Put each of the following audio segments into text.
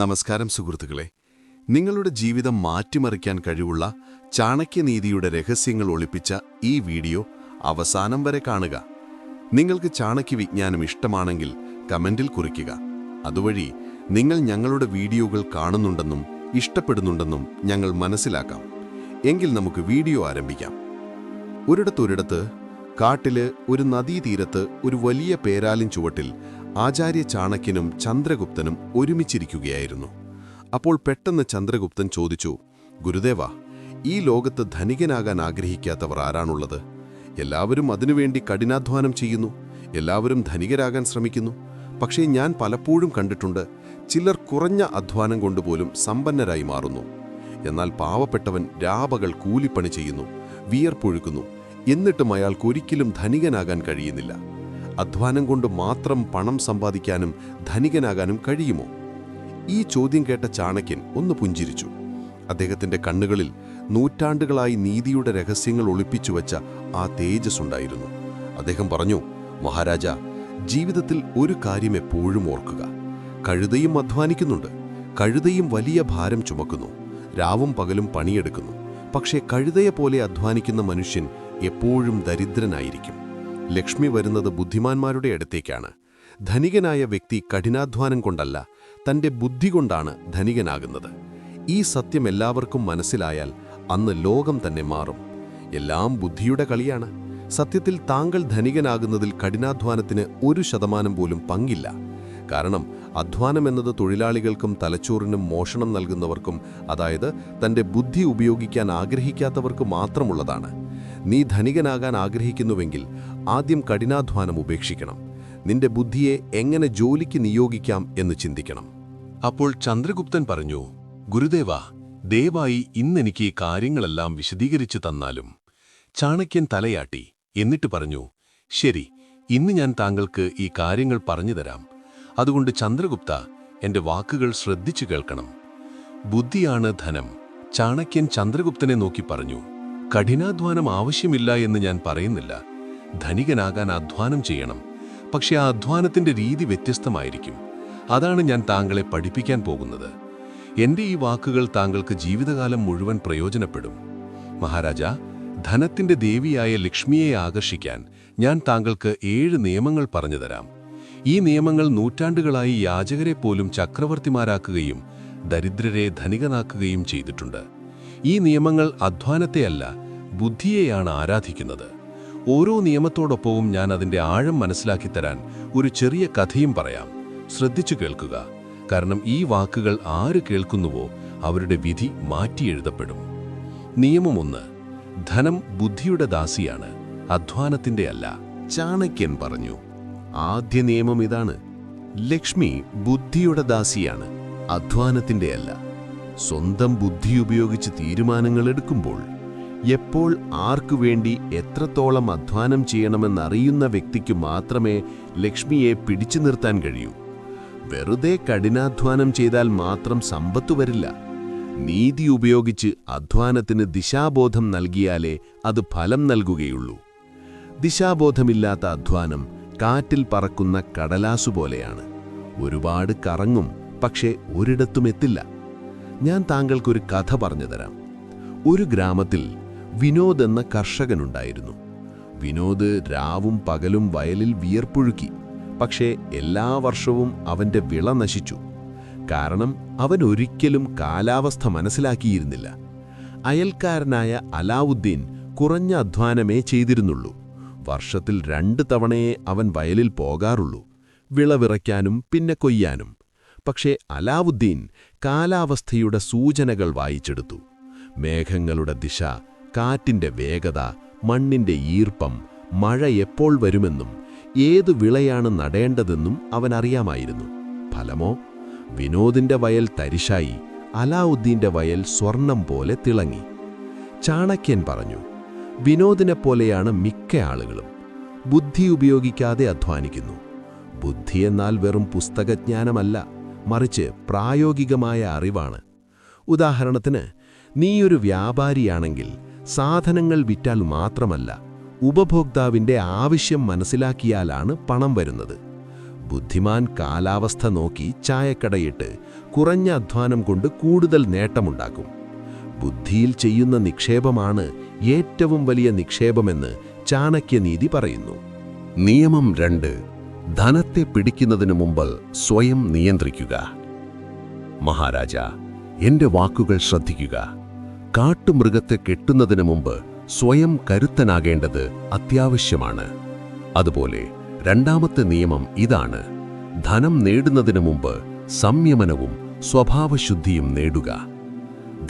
നമസ്കാരം സുഹൃത്തുക്കളെ. നിങ്ങളുടെ ജീവിതം മാറ്റിമറിക്കാൻ കഴിവുള്ള ചാണക്യനീതിയുടെ രഹസ്യങ്ങൾ ഒളിപ്പിച്ച ഈ വീഡിയോ അവസാനം വരെ കാണുക. നിങ്ങൾക്ക് ചാണക്യ വിജ്ഞാനം ഇഷ്ടമാണെങ്കിൽ കമന്റിൽ കുറിക്കുക. അതുവഴി നിങ്ങൾ ഞങ്ങളുടെ വീഡിയോകൾ കാണുന്നുണ്ടെന്നും ഇഷ്ടപ്പെടുന്നുണ്ടെന്നും ഞങ്ങൾ മനസ്സിലാക്കാം. എങ്കിൽ നമുക്ക് വീഡിയോ ആരംഭിക്കാം. ഒരിടത്തൊരിടത്ത് കാട്ടിൽ ഒരു നദീതീരത്ത് ഒരു വലിയ പേരാലിൻ ചുവട്ടിൽ ആചാര്യ ചാണക്യനും ചന്ദ്രഗുപ്തനും ഒരുമിച്ചിരിക്കുകയായിരുന്നു. അപ്പോൾ പെട്ടെന്ന് ചന്ദ്രഗുപ്തൻ ചോദിച്ചു ഗുരുദേവ ഈ ലോകത്ത് ധനികനാകാൻ ആഗ്രഹിക്കാത്തവർ ആരാണുള്ളത്? എല്ലാവരും അതിനുവേണ്ടി കഠിനാധ്വാനം ചെയ്യുന്നു എല്ലാവരും ധനികരാകാൻ ശ്രമിക്കുന്നു. പക്ഷേ ഞാൻ പലപ്പോഴും കണ്ടിട്ടുണ്ട് ചിലർ കുറഞ്ഞ അധ്വാനം കൊണ്ടുപോലും സമ്പന്നരായി മാറുന്നു. എന്നാൽ പാവപ്പെട്ടവൻ രാപകൾ കൂലിപ്പണി ചെയ്യുന്നു വിയർപ്പൊഴുക്കുന്നു. എന്നിട്ടും അയാൾക്കൊരിക്കലും ധനികനാകാൻ കഴിയുന്നില്ല. അധ്വാനം കൊണ്ട് മാത്രം പണം സമ്പാദിക്കാനും ധനികനാകാനും കഴിയുമോ? ഈ ചോദ്യം കേട്ട ചാണക്യൻ ഒന്ന് പുഞ്ചിരിച്ചു. അദ്ദേഹത്തിന്റെ കണ്ണുകളിൽ നൂറ്റാണ്ടുകളായി നീതിയുടെ രഹസ്യങ്ങൾ ഒളിപ്പിച്ചു വച്ച ആ തേജസ് ഉണ്ടായിരുന്നു അദ്ദേഹം പറഞ്ഞു മഹാരാജ ജീവിതത്തിൽ ഒരു കാര്യം എപ്പോഴും ഓർക്കുക. കഴുതയും അധ്വാനിക്കുന്നുണ്ട്. കഴുതയും വലിയ ഭാരം ചുമക്കുന്നു. രാവും പകലും പണിയെടുക്കുന്നു. പക്ഷേ കഴുതയെ പോലെ അധ്വാനിക്കുന്ന മനുഷ്യൻ എപ്പോഴും ദരിദ്രനായിരിക്കും. ലക്ഷ്മി വരുന്നത് ബുദ്ധിമാന്മാരുടെ അടുത്തേക്കാണ്. ധനികനായ വ്യക്തി കഠിനാധ്വാനം കൊണ്ടല്ല തന്റെ ബുദ്ധി കൊണ്ടാണ് ധനികനാകുന്നത്. ഈ സത്യം എല്ലാവർക്കും മനസ്സിലായാൽ അന്ന് ലോകം തന്നെ മാറും. എല്ലാം ബുദ്ധിയുടെ കളിയാണ്. സത്യത്തിൽ താങ്കൾ ധനികനാകുന്നതിൽ കഠിനാധ്വാനത്തിന് ഒരു ശതമാനം പോലും പങ്കില്ല. കാരണം അധ്വാനം എന്നത് തൊഴിലാളികൾക്കും തലച്ചോറിനും മോഷണം നൽകുന്നവർക്കും അതായത് തന്റെ ബുദ്ധി ഉപയോഗിക്കാൻ ആഗ്രഹിക്കാത്തവർക്ക് മാത്രമുള്ളതാണ്. നീ ധനികനാകാൻ ആഗ്രഹിക്കുന്നുവെങ്കിൽ ആദ്യം കഠിനാധ്വാനം ഉപേക്ഷിക്കണം. നിന്റെ ബുദ്ധിയെ എങ്ങനെ ജോലിക്ക് നിയോഗിക്കാം എന്ന് ചിന്തിക്കണം. അപ്പോൾ ചന്ദ്രഗുപ്തൻ പറഞ്ഞു ഗുരുദേവ ദയവായി ഇന്നെനിക്ക് ഈ കാര്യങ്ങളെല്ലാം വിശദീകരിച്ചു തന്നാലും. ചാണക്യൻ തലയാട്ടി എന്നിട്ട് പറഞ്ഞു ശരി ഇന്ന് ഞാൻ താങ്കൾക്ക് ഈ കാര്യങ്ങൾ പറഞ്ഞുതരാം അതുകൊണ്ട് ചന്ദ്രഗുപ്ത എന്റെ വാക്കുകൾ ശ്രദ്ധിച്ചു കേൾക്കണം. ബുദ്ധിയാണ് ധനം. ചാണക്യൻ ചന്ദ്രഗുപ്തനെ നോക്കി പറഞ്ഞു കഠിനാധ്വാനം ആവശ്യമില്ല എന്ന് ഞാൻ പറയുന്നില്ല. ധനികനാകാൻ അധ്വാനം ചെയ്യണം. പക്ഷെ ആ അധ്വാനത്തിന്റെ രീതി വ്യത്യസ്തമായിരിക്കും. അതാണ് ഞാൻ താങ്കളെ പഠിപ്പിക്കാൻ പോകുന്നത്. എന്റെ ഈ വാക്കുകൾ താങ്കൾക്ക് ജീവിതകാലം മുഴുവൻ പ്രയോജനപ്പെടും. മഹാരാജ ധനത്തിന്റെ ദേവിയായ ലക്ഷ്മിയെ ആകർഷിക്കാൻ ഞാൻ താങ്കൾക്ക് ഏഴ് നിയമങ്ങൾ പറഞ്ഞുതരാം. ഈ നിയമങ്ങൾ നൂറ്റാണ്ടുകളായി യാചകരെ പോലും ചക്രവർത്തിമാരാക്കുകയും ദരിദ്രരെ ധനികനാക്കുകയും ചെയ്തിട്ടുണ്ട്. ഈ നിയമങ്ങൾ അധ്വാനത്തെയല്ല ബുദ്ധിയെയാണ് ആരാധിക്കുന്നത്. ഓരോ നിയമത്തോടൊപ്പവും ഞാൻ അതിന്റെ ആഴം മനസ്സിലാക്കിത്തരാൻ ഒരു ചെറിയ കഥയും പറയാം. ശ്രദ്ധിച്ചു കേൾക്കുക. കാരണം ഈ വാക്കുകൾ ആര് കേൾക്കുന്നുവോ അവരുടെ വിധി മാറ്റിയെഴുതപ്പെടും നിയമം ഒന്ന്. ധനം ബുദ്ധിയുടെ ദാസിയാണ് അധ്വാനത്തിന്റെ അല്ല. ചാണക്യൻ പറഞ്ഞു ആദ്യ നിയമം ഇതാണ്. ലക്ഷ്മി ബുദ്ധിയുടെ ദാസിയാണ് അധ്വാനത്തിന്റെ അല്ല. സ്വന്തം ബുദ്ധി ഉപയോഗിച്ച് തീരുമാനങ്ങൾ എടുക്കുമ്പോൾ എപ്പോൾ ആർക്കു വേണ്ടി എത്രത്തോളം അധ്വാനം ചെയ്യണമെന്നറിയുന്ന വ്യക്തിക്ക് മാത്രമേ ലക്ഷ്മിയെ പിടിച്ചു നിർത്താൻ കഴിയൂ. വെറുതെ കഠിനാധ്വാനം ചെയ്താൽ മാത്രം സമ്പത്തു വരില്ല. നീതി ഉപയോഗിച്ച് അധ്വാനത്തിന് ദിശാബോധം നൽകിയാലേ അത് ഫലം നൽകുകയുള്ളൂ. ദിശാബോധമില്ലാത്ത അധ്വാനം കാറ്റിൽ പറക്കുന്ന കടലാസു പോലെയാണ് ഒരുപാട് കറങ്ങും പക്ഷേ ഒരിടത്തും എത്തില്ല. ഞാൻ താങ്കൾക്കൊരു കഥ പറഞ്ഞുതരാം. ഒരു ഗ്രാമത്തിൽ വിനോദ് എന്ന കർഷകനുണ്ടായിരുന്നു. വിനോദ് രാവും പകലും വയലിൽ വിയർപ്പൊഴുക്കി. പക്ഷേ എല്ലാ വർഷവും അവന്റെ വിള നശിച്ചു. കാരണം അവൻ ഒരിക്കലും കാലാവസ്ഥ മനസ്സിലാക്കിയിരുന്നില്ല. അയൽക്കാരനായ അലാവുദ്ദീൻ കുറഞ്ഞ അധ്വാനമേ ചെയ്തിരുന്നുള്ളൂ. വർഷത്തിൽ രണ്ട് തവണയേ അവൻ വയലിൽ പോകാറുള്ളൂ. വിളവിറയ്ക്കാനും പിന്നെ കൊയ്യാനും. പക്ഷേ അലാവുദ്ദീൻ കാലാവസ്ഥയുടെ സൂചനകൾ വായിച്ചെടുത്തു. മേഘങ്ങളുടെ ദിശ കാറ്റിന്റെ വേഗത മണ്ണിന്റെ ഈർപ്പം മഴ എപ്പോൾ വരുമെന്നും ഏതു വിളയാണ് നടേണ്ടതെന്നും അവൻ അറിയാമായിരുന്നു ഫലമോ? വിനോദിന്റെ വയൽ തരിശായി അലാവുദ്ദീന്റെ വയൽ സ്വർണം പോലെ തിളങ്ങി. ചാണക്യൻ പറഞ്ഞു വിനോദിനെപ്പോലെയാണ് മിക്ക ആളുകളും. ബുദ്ധി ഉപയോഗിക്കാതെ അധ്വാനിക്കുന്നു. ബുദ്ധിയെന്നാൽ വെറും പുസ്തകജ്ഞാനമല്ല. മറിച്ച് പ്രായോഗികമായ അറിവാണ്. ഉദാഹരണത്തിന് നീയൊരു വ്യാപാരിയാണെങ്കിൽ സാധനങ്ങൾ വിറ്റാൽ മാത്രമല്ല ഉപഭോക്താവിന്റെ ആവശ്യം മനസ്സിലാക്കിയാലാണ് പണം വരുന്നത്. ബുദ്ധിമാൻ കാലാവസ്ഥ നോക്കി ചായക്കടയിട്ട് കുറഞ്ഞ അധ്വാനം കൊണ്ട് കൂടുതൽ നേട്ടമുണ്ടാക്കും. ബുദ്ധിയിൽ ചെയ്യുന്ന നിക്ഷേപമാണ് ഏറ്റവും വലിയ നിക്ഷേപമെന്ന് ചാണക്യനീതി പറയുന്നു. നിയമം രണ്ട്. ധനത്തെ പിടിക്കുന്നതിനു മുമ്പ് സ്വയം നിയന്ത്രിക്കുക. മഹാരാജ എന്റെ വാക്കുകൾ ശ്രദ്ധിക്കുക. കാട്ടുമൃഗത്തെ കെട്ടുന്നതിനു മുമ്പ് സ്വയം കരുത്തനാകേണ്ടത് അത്യാവശ്യമാണ്. അതുപോലെ രണ്ടാമത്തെ നിയമം ഇതാണ്. ധനം നേടുന്നതിനു മുമ്പ് സംയമനവും സ്വഭാവശുദ്ധിയും നേടുക.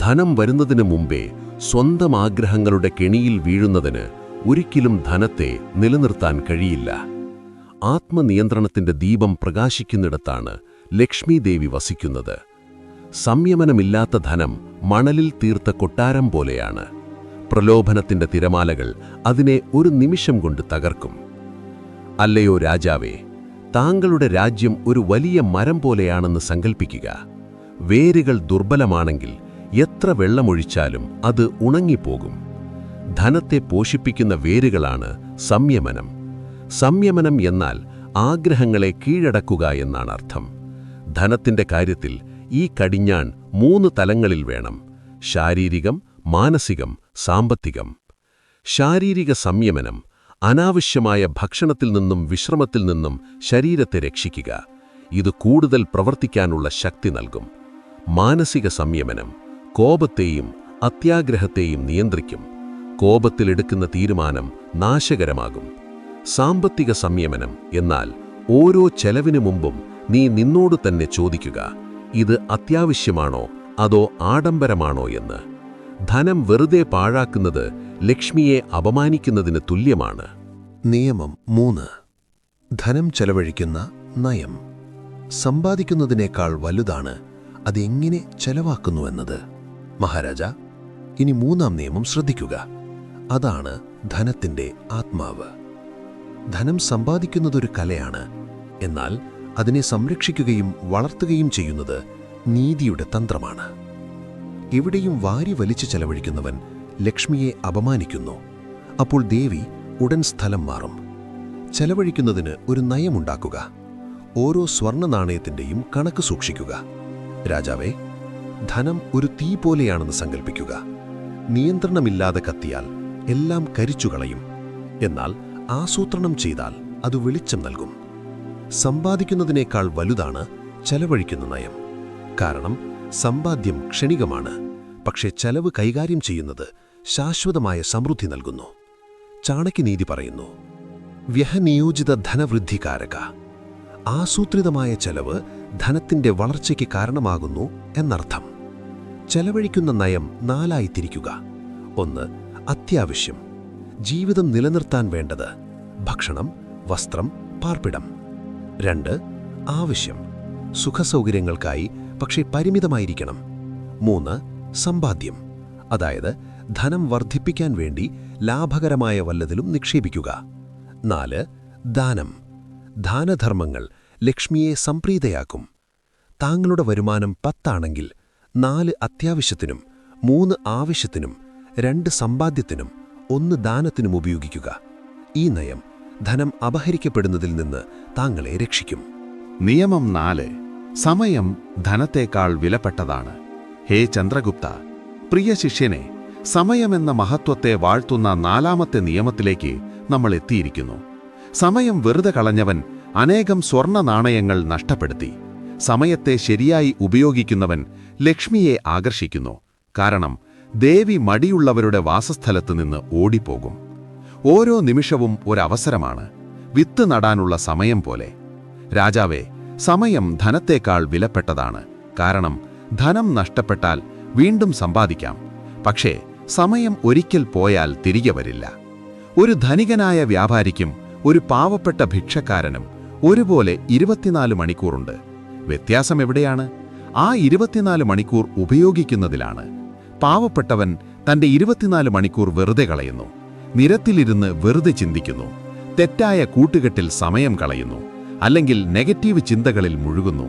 ധനം വരുന്നതിനു മുമ്പേ സ്വന്തം ആഗ്രഹങ്ങളുടെ കെണിയിൽ വീഴുന്നതിന് ഒരിക്കലും ധനത്തെ നിലനിർത്താൻ കഴിയില്ല. ആത്മനിയന്ത്രണത്തിന്റെ ദീപം പ്രകാശിക്കുന്നിടത്താണ് ലക്ഷ്മി ദേവി വസിക്കുന്നത്. സംയമനമില്ലാത്ത ധനം മണലിൽ തീർത്ത കൊട്ടാരം പോലെയാണ്. പ്രലോഭനത്തിന്റെ തിരമാലകൾ അതിനെ ഒരു നിമിഷം കൊണ്ട് തകർക്കും. അല്ലയോ രാജാവേ താങ്കളുടെ രാജ്യം ഒരു വലിയ മരം പോലെയാണെന്ന് സങ്കൽപ്പിക്കുക. വേരുകൾ ദുർബലമാണെങ്കിൽ എത്ര വെള്ളമൊഴിച്ചാലും അത് ഉണങ്ങിപ്പോകും. ധനത്തെ പോഷിപ്പിക്കുന്ന വേരുകളാണ് സംയമനം. സംയമനം എന്നാൽ ആഗ്രഹങ്ങളെ കീഴടക്കുക എന്നാണ് അർത്ഥം. ധനത്തിന്റെ കാര്യത്തിൽ ഈ കടിഞ്ഞാൺ മൂന്ന് തലങ്ങളിൽ വേണം. ശാരീരികം മാനസികം സാമ്പത്തികം. ശാരീരിക സംയമനം അനാവശ്യമായ ഭക്ഷണത്തിൽ നിന്നും വിശ്രമത്തിൽ നിന്നും ശരീരത്തെ രക്ഷിക്കുക. ഇത് കൂടുതൽ പ്രവർത്തിക്കാനുള്ള ശക്തി നൽകും. മാനസിക സംയമനം കോപത്തെയും അത്യാഗ്രഹത്തെയും നിയന്ത്രിക്കും. കോപത്തിലെടുക്കുന്ന തീരുമാനം നാശകരമാകും. സാമ്പത്തിക സംയമനം എന്നാൽ ഓരോ ചെലവിനു മുമ്പും നീ നിന്നോട് തന്നെ ചോദിക്കുക ഇത് അത്യാവശ്യമാണോ അതോ ആഡംബരമാണോ എന്ന്. ധനം വെറുതെ പാഴാക്കുന്നത് ലക്ഷ്മിയെ അപമാനിക്കുന്നതിന് തുല്യമാണ്. നിയമം മൂന്ന്. ധനം ചെലവഴിക്കുന്ന നയം. സമ്പാദിക്കുന്നതിനേക്കാൾ വലുതാണ് അതെങ്ങനെ ചെലവാക്കുന്നുവെന്നത് മഹാരാജ ഇനി മൂന്നാം നിയമം ശ്രദ്ധിക്കുക. അതാണ് ധനത്തിന്റെ ആത്മാവ്. ധനം സമ്പാദിക്കുന്നതൊരു കലയാണ്. എന്നാൽ അതിനെ സംരക്ഷിക്കുകയും വളർത്തുകയും ചെയ്യുന്നത് നീതിയുടെ തന്ത്രമാണ്. എവിടെയും വാരി വലിച്ചു ചെലവഴിക്കുന്നവൻ ലക്ഷ്മിയെ അപമാനിക്കുന്നു. അപ്പോൾ ദേവി ഉടൻ സ്ഥലം മാറും. ചെലവഴിക്കുന്നതിന് ഒരു നയമുണ്ടാക്കുക. ഓരോ സ്വർണ നാണയത്തിന്റെയും കണക്ക് സൂക്ഷിക്കുക. രാജാവേ ധനം ഒരു തീ പോലെയാണെന്ന് സങ്കല്പിക്കുക നിയന്ത്രണമില്ലാതെ കത്തിയാൽ എല്ലാം കരിച്ചുകളയും എന്നാൽ ആസൂത്രണം ചെയ്താൽ അത് വെളിച്ചം നൽകും. സമ്പാദിക്കുന്നതിനേക്കാൾ വലുതാണ് ചെലവഴിക്കുന്ന നയം. കാരണം സമ്പാദ്യം ക്ഷണികമാണ്. പക്ഷേ ചെലവ് കൈകാര്യം ചെയ്യുന്നത് ശാശ്വതമായ സമൃദ്ധി നൽകുന്നു. ചാണക്യനീതി പറയുന്നു വ്യഹനിയോജിത ധനവൃദ്ധികാരക. ആസൂത്രിതമായ ചെലവ് ധനത്തിന്റെ വളർച്ചയ്ക്ക് കാരണമാകുന്നു എന്നർത്ഥം. ചെലവഴിക്കുന്ന നയം നാലായി തിരിക്കുക. ഒന്ന് അത്യാവശ്യം. ജീവിതം നിലനിർത്താൻ വേണ്ടത് ഭക്ഷണം വസ്ത്രം പാർപ്പിടം. രണ്ട് ആവശ്യം. സുഖസൗകര്യങ്ങൾക്കായി പക്ഷേ പരിമിതമായിരിക്കണം. മൂന്ന് സമ്പാദ്യം. അതായത് ധനം വർദ്ധിപ്പിക്കാൻ വേണ്ടി ലാഭകരമായ വല്ലതിലും നിക്ഷേപിക്കുക. നാല് ദാനം. ദാനധർമ്മങ്ങൾ ലക്ഷ്മിയെ സംപ്രീതയാക്കും. താങ്കളുടെ വരുമാനം പത്താണെങ്കിൽ നാല് അത്യാവശ്യത്തിനും മൂന്ന് ആവശ്യത്തിനും രണ്ട് സമ്പാദ്യത്തിനും ഒന്ന് ദാനത്തിനും ഉപയോഗിക്കുക. ഈ നയം ധനം അപഹരിക്കപ്പെടുന്നതിൽ നിന്ന് താങ്കളെ രക്ഷിക്കും. നിയമം നാല്. സമയം ധനത്തേക്കാൾ വിലപ്പെട്ടതാണ്. ഹേ ചന്ദ്രഗുപ്ത പ്രിയ ശിഷ്യനെ സമയമെന്ന മഹത്വത്തെ വാഴ്ത്തുന്ന നാലാമത്തെ നിയമത്തിലേക്ക് നമ്മൾ എത്തിയിരിക്കുന്നു. സമയം വെറുതെ കളഞ്ഞവൻ അനേകം സ്വർണ നാണയങ്ങൾ നഷ്ടപ്പെടുത്തി. സമയത്തെ ശരിയായി ഉപയോഗിക്കുന്നവൻ ലക്ഷ്മിയെ ആകർഷിക്കുന്നു. കാരണം ദേവി മടിയുള്ളവരുടെ വാസസ്ഥലത്ത് നിന്ന് ഓടിപ്പോകും. ഓരോ നിമിഷവും ഒരവസരമാണ് വിത്ത് നടാനുള്ള സമയം പോലെ. രാജാവേ സമയം ധനത്തേക്കാൾ വിലപ്പെട്ടതാണ്. കാരണം ധനം നഷ്ടപ്പെട്ടാൽ വീണ്ടും സമ്പാദിക്കാം. പക്ഷേ സമയം ഒരിക്കൽ പോയാൽ തിരികെ വരില്ല. ഒരു ധനികനായ വ്യാപാരിക്കും ഒരു പാവപ്പെട്ട ഭിക്ഷക്കാരനും ഒരുപോലെ ഇരുപത്തിനാല് മണിക്കൂറുണ്ട്. വ്യത്യാസം എവിടെയാണ്? ആ ഇരുപത്തിനാല് മണിക്കൂർ ഉപയോഗിക്കുന്നതിലാണ്. പാവപ്പെട്ടവൻ തന്റെ ഇരുപത്തിനാല് മണിക്കൂർ വെറുതെ കളയുന്നു. നിരത്തിലിരുന്ന് വെറുതെ ചിന്തിക്കുന്നു. തെറ്റായ കൂട്ടുകെട്ടിൽ സമയം കളയുന്നു. അല്ലെങ്കിൽ നെഗറ്റീവ് ചിന്തകളിൽ മുഴുകുന്നു.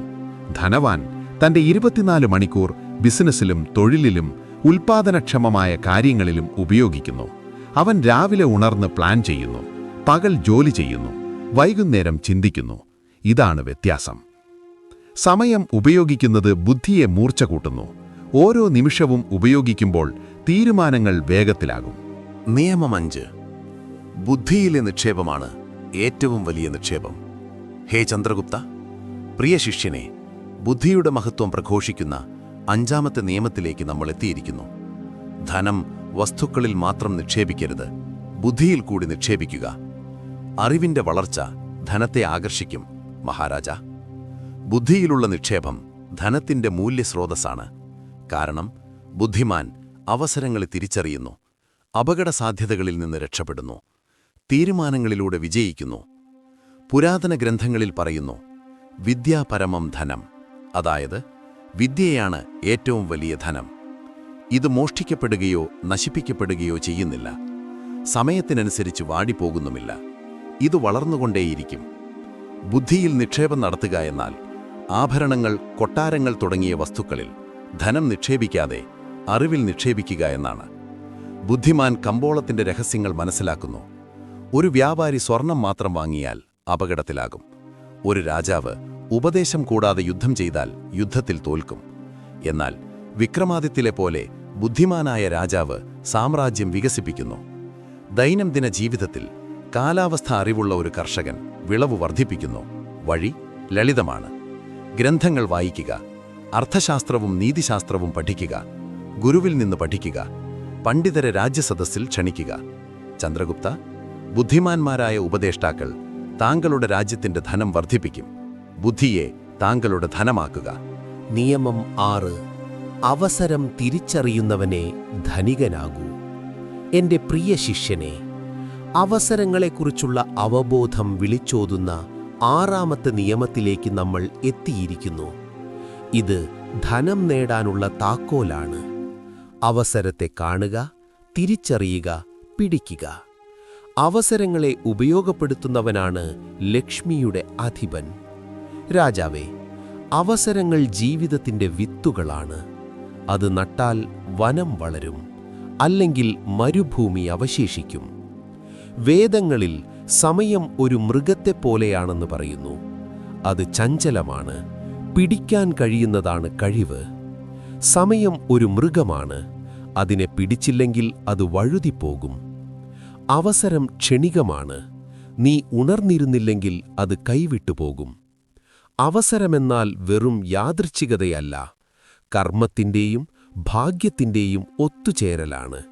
ധനവാൻ തന്റെ ഇരുപത്തിനാല് മണിക്കൂർ ബിസിനസ്സിലും തൊഴിലിലും ഉൽപാദനക്ഷമമായ കാര്യങ്ങളിലും ഉപയോഗിക്കുന്നു. അവൻ രാവിലെ ഉണർന്ന് പ്ലാൻ ചെയ്യുന്നു. പകൽ ജോലി ചെയ്യുന്നു. വൈകുന്നേരം ചിന്തിക്കുന്നു. ഇതാണ് വ്യത്യാസം. സമയം ഉപയോഗിക്കുന്നത് ബുദ്ധിയെ മൂർച്ച കൂട്ടുന്നു. ഓരോ നിമിഷവും ഉപയോഗിക്കുമ്പോൾ തീരുമാനങ്ങൾ വേഗത്തിലാകും. നിയമം അഞ്ച്. ബുദ്ധിയിലെ നിക്ഷേപമാണ് ഏറ്റവും വലിയ നിക്ഷേപം. ഹേ ചന്ദ്രഗുപ്ത പ്രിയ ശിഷ്യനെ ബുദ്ധിയുടെ മഹത്വം പ്രഘോഷിക്കുന്ന അഞ്ചാമത്തെ നിയമത്തിലേക്ക് നമ്മൾ എത്തിയിരിക്കുന്നു. ധനം വസ്തുക്കളിൽ മാത്രം നിക്ഷേപിക്കരുത്. ബുദ്ധിയിൽ കൂടി നിക്ഷേപിക്കുക. അറിവിന്റെ വളർച്ച ധനത്തെ ആകർഷിക്കും മഹാരാജ. ബുദ്ധിയിലുള്ള നിക്ഷേപം ധനത്തിന്റെ മൂല്യസ്രോതസ്സാണ്. കാരണം ബുദ്ധിമാൻ അവസരങ്ങളെ തിരിച്ചറിയുന്നു അപകട സാധ്യതകളിൽ നിന്ന് രക്ഷപ്പെടുന്നു തീരുമാനങ്ങളിലൂടെ വിജയിക്കുന്നു പുരാതന ഗ്രന്ഥങ്ങളിൽ പറയുന്നു വിദ്യാപരമം ധനം അതായത് വിദ്യയാണ് ഏറ്റവും വലിയ ധനം. ഇത് മോഷ്ടിക്കപ്പെടുകയോ നശിപ്പിക്കപ്പെടുകയോ ചെയ്യുന്നില്ല സമയത്തിനനുസരിച്ച് വാടിപ്പോകുന്നുമില്ല ഇത് വളർന്നുകൊണ്ടേയിരിക്കും. ബുദ്ധിയിൽ നിക്ഷേപം നടത്തുക എന്നാൽ ആഭരണങ്ങൾ കൊട്ടാരങ്ങൾ തുടങ്ങിയ വസ്തുക്കളിൽ ധനം നിക്ഷേപിക്കാതെ അറിവിൽ നിക്ഷേപിക്കുക എന്നാണ്. ബുദ്ധിമാൻ കമ്പോളത്തിന്റെ രഹസ്യങ്ങൾ മനസ്സിലാക്കുന്നു. ഒരു വ്യാപാരി സ്വർണം മാത്രം വാങ്ങിയാൽ അപകടത്തിലാകും. ഒരു രാജാവ് ഉപദേശം കൂടാതെ യുദ്ധം ചെയ്താൽ യുദ്ധത്തിൽ തോൽക്കും. എന്നാൽ വിക്രമാദിത്യലെ പോലെ ബുദ്ധിമാനായ രാജാവ് സാമ്രാജ്യം വികസിപ്പിക്കുന്നു. ദൈനംദിന ജീവിതത്തിൽ കാലാവസ്ഥ അറിവുള്ള ഒരു കർഷകൻ വിളവ് വർദ്ധിപ്പിക്കുന്നു. വഴി ലളിതമാണ്. ഗ്രന്ഥങ്ങൾ വായിക്കുക അർത്ഥശാസ്ത്രവും നീതിശാസ്ത്രവും പഠിക്കുക ഗുരുവിൽ നിന്ന് പഠിക്കുക പണ്ഡിതരെ രാജ്യസദസ്സിൽ ക്ഷണിക്കുക. ചന്ദ്രഗുപ്ത ബുദ്ധിമാന്മാരായ ഉപദേഷ്ടാക്കൾ താങ്കളുടെ രാജ്യത്തിന്റെ ധനം വർദ്ധിപ്പിക്കും. ബുദ്ധിയെ താങ്കളുടെ ധനമാക്കുക. നിയമം ആറ് അവസരം തിരിച്ചറിയുന്നവനെ ധനികനാകൂ. എന്റെ പ്രിയ ശിഷ്യനെ അവസരങ്ങളെക്കുറിച്ചുള്ള അവബോധം വിളിച്ചോതുന്ന ആറാമത്തെ നിയമത്തിലേക്ക് നമ്മൾ എത്തിയിരിക്കുന്നു. ഇത് ധനം നേടാനുള്ള താക്കോലാണ്. അവസരത്തെ കാണുക തിരിച്ചറിയുക പിടിക്കുക. അവസരങ്ങളെ ഉപയോഗപ്പെടുത്തുന്നവനാണ് ലക്ഷ്മിയുടെ അധിപൻ. രാജാവേ അവസരങ്ങൾ ജീവിതത്തിന്റെ വിത്തുകളാണ്. അത് നട്ടാൽ വനം വളരും അല്ലെങ്കിൽ മരുഭൂമി അവശേഷിക്കും. വേദങ്ങളിൽ സമയം ഒരു മൃഗത്തെപ്പോലെയാണെന്ന് പറയുന്നു. അത് ചഞ്ചലമാണ്. പിടിക്കാൻ കഴിയുന്നതാണ് കഴിവ്. സമയം ഒരു മൃഗമാണ്. അതിനെ പിടിച്ചില്ലെങ്കിൽ അത് വഴുതിപ്പോകും. അവസരം ക്ഷണികമാണ്. നീ ഉണർന്നിരുന്നില്ലെങ്കിൽ അത് കൈവിട്ടുപോകും. അവസരമെന്നാൽ വെറും യാദൃച്ഛികതയല്ല. കർമ്മത്തിന്റെയും ഭാഗ്യത്തിന്റെയും ഒത്തുചേരലാണ്.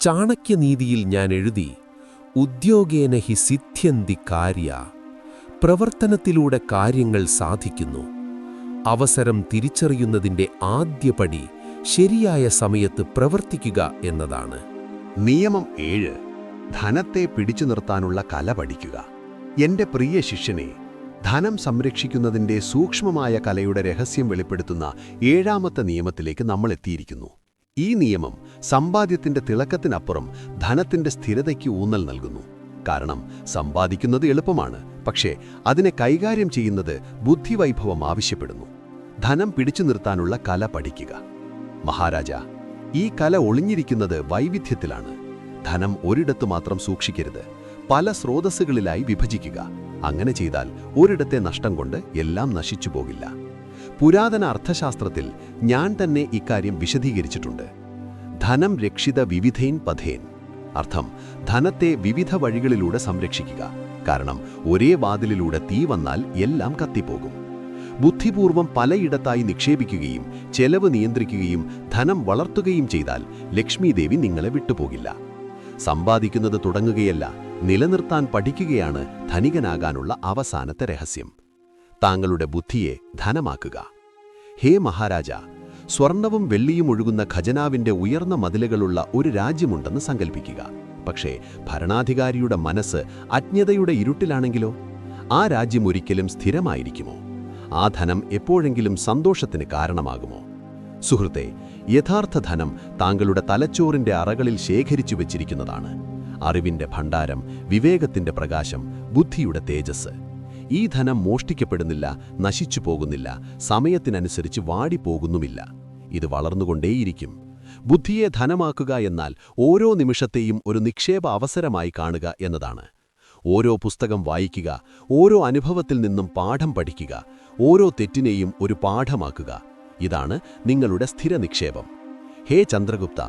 ചാണക്യനീതിയിൽ ഞാൻ എഴുതി ഉദ്യോഗേന ഹി സിദ്ധ്യന്തി കാര്യ. പ്രവർത്തനത്തിലൂടെ കാര്യങ്ങൾ സാധിക്കുന്നു. അവസരം തിരിച്ചറിയുന്നതിന്റെ ആദ്യപടി ശരിയായ സമയത്ത് പ്രവർത്തിക്കുക എന്നതാണ്. നിയമം ഏഴ്. ധനത്തെ പിടിച്ചു നിർത്താനുള്ള കല പഠിക്കുക. എന്റെ പ്രിയ ശിഷ്യനെ ധനം സംരക്ഷിക്കുന്നതിന്റെ സൂക്ഷ്മമായ കലയുടെ രഹസ്യം വെളിപ്പെടുത്തുന്ന ഏഴാമത്തെ നിയമത്തിലേക്ക് നമ്മൾ എത്തിയിരിക്കുന്നു. ഈ നിയമം സമ്പാദ്യത്തിന്റെ തിളക്കത്തിനപ്പുറം ധനത്തിന്റെ സ്ഥിരതയ്ക്ക് ഊന്നൽ നൽകുന്നു. കാരണം സമ്പാദിക്കുന്നത് എളുപ്പമാണ്. പക്ഷേ അതിനെ കൈകാര്യം ചെയ്യുന്നത് ബുദ്ധിവൈഭവം ആവശ്യപ്പെടുന്നു. ധനം പിടിച്ചു നിർത്താനുള്ള കല പഠിക്കുക. മഹാരാജ ഈ കല ഒളിഞ്ഞിരിക്കുന്നത് വൈവിധ്യത്തിലാണ്. ധനം ഒരിടത്ത് മാത്രം സൂക്ഷിക്കരുത്. പല സ്രോതസ്സുകളിലായി വിഭജിക്കുക. അങ്ങനെ ചെയ്താൽ ഒരിടത്തെ നഷ്ടം കൊണ്ട് എല്ലാം നശിച്ചു പോകില്ല. പുരാതന അർത്ഥശാസ്ത്രത്തിൽ ഞാൻ തന്നെ ഇക്കാര്യം വിശദീകരിച്ചിട്ടുണ്ട്. ധനം രക്ഷിത വിവിധേൻ പഥേൻ. അർത്ഥം ധനത്തെ വിവിധ വഴികളിലൂടെ സംരക്ഷിക്കുക. കാരണം ഒരേ വാതിലിലൂടെ തീ വന്നാൽ എല്ലാം കത്തിപ്പോകും. ബുദ്ധിപൂർവം പലയിടത്തായി നിക്ഷേപിക്കുകയും ചെലവ് നിയന്ത്രിക്കുകയും ധനം വളർത്തുകയും ചെയ്താൽ ലക്ഷ്മീദേവി നിങ്ങളെ വിട്ടുപോകില്ല. സമ്പാദിക്കുന്നത് തുടങ്ങുകയല്ല നിലനിർത്താൻ പഠിക്കുകയാണ് ധനികനാകാനുള്ള അവസാനത്തെ രഹസ്യം. താങ്കളുടെ ബുദ്ധിയെ ധനമാക്കുക. ഹേ മഹാരാജ സ്വർണവും വെള്ളിയും ഒഴുകുന്ന ഖജനാവിന്റെ ഉയർന്ന മതിലുകളുള്ള ഒരു രാജ്യമുണ്ടെന്ന് സങ്കൽപ്പിക്കുക. പക്ഷേ ഭരണാധികാരിയുടെ മനസ്സ് അജ്ഞതയുടെ ഇരുട്ടിലാണെങ്കിലോ? ആ രാജ്യം ഒരിക്കലും സ്ഥിരമായിരിക്കുമോ? ആ ധനം എപ്പോഴെങ്കിലും സന്തോഷത്തിന് കാരണമാകുമോ? സുഹൃത്തെ യഥാർത്ഥ ധനം താങ്കളുടെ തലച്ചോറിന്റെ അറകളിൽ ശേഖരിച്ചു വച്ചിരിക്കുന്നതാണ്. അറിവിന്റെ ഭണ്ഡാരം വിവേകത്തിന്റെ പ്രകാശം ബുദ്ധിയുടെ തേജസ് ഈ ധനം മോഷ്ടിക്കപ്പെടുന്നില്ല നശിച്ചു പോകുന്നില്ല സമയത്തിനനുസരിച്ച് വാടിപ്പോകുന്നുമില്ല. ഇത് വളർന്നുകൊണ്ടേയിരിക്കും. ബുദ്ധിയെ ധനമാക്കുക എന്നാൽ ഓരോ നിമിഷത്തെയും ഒരു നിക്ഷേപ അവസരമായി കാണുക എന്നതാണ്. ഓരോ പുസ്തകം വായിക്കുക ഓരോ അനുഭവത്തിൽ നിന്നും പാഠം പഠിക്കുക ഓരോ തെറ്റിനെയും ഒരു പാഠമാക്കുക. ഇതാണ് നിങ്ങളുടെ സ്ഥിര നിക്ഷേപം ഹേ ചന്ദ്രഗുപ്ത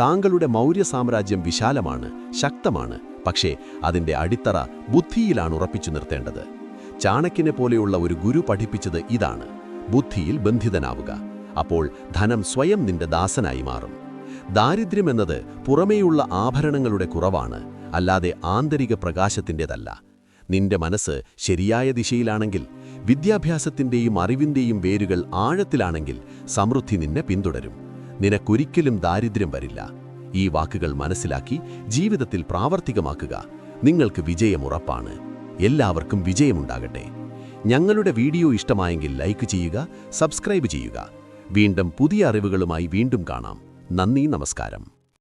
താങ്കളുടെ മൗര്യ സാമ്രാജ്യം വിശാലമാണ് ശക്തമാണ് പക്ഷേ അതിന്റെ അടിത്തറ ബുദ്ധിയിലാണ് ഉറപ്പിച്ചു നിർത്തേണ്ടത്. ചാണക്കിനെ പോലെയുള്ള ഒരു ഗുരു പഠിപ്പിച്ചത് ഇതാണ് ബുദ്ധിയിൽ ബന്ധിതനാവുക. അപ്പോൾ ധനം സ്വയം നിന്റെ ദാസനായി മാറും. ദാരിദ്ര്യമെന്നത് പുറമേയുള്ള ആഭരണങ്ങളുടെ കുറവാണ് അല്ലാതെ ആന്തരിക പ്രകാശത്തിന്റെതല്ല. നിന്റെ മനസ്സ് ശരിയായ ദിശയിലാണെങ്കിൽ വിദ്യാഭ്യാസത്തിന്റെയും അറിവിന്റെയും വേരുകൾ ആഴത്തിലാണെങ്കിൽ സമൃദ്ധി നിന്നെ പിന്തുടരും. നിനക്കൊരിക്കലും ദാരിദ്ര്യം വരില്ല. ഈ വാക്കുകൾ മനസ്സിലാക്കി ജീവിതത്തിൽ പ്രാവർത്തികമാക്കുക. നിങ്ങൾക്ക് വിജയമുറപ്പാണ് എല്ലാവർക്കും വിജയമുണ്ടാകട്ടെ. ഞങ്ങളുടെ വീഡിയോ ഇഷ്ടമായെങ്കിൽ ലൈക്ക് ചെയ്യുക സബ്സ്ക്രൈബ് ചെയ്യുക. വീണ്ടും പുതിയ അറിവുകളുമായി വീണ്ടും കാണാം. നന്ദി നമസ്കാരം.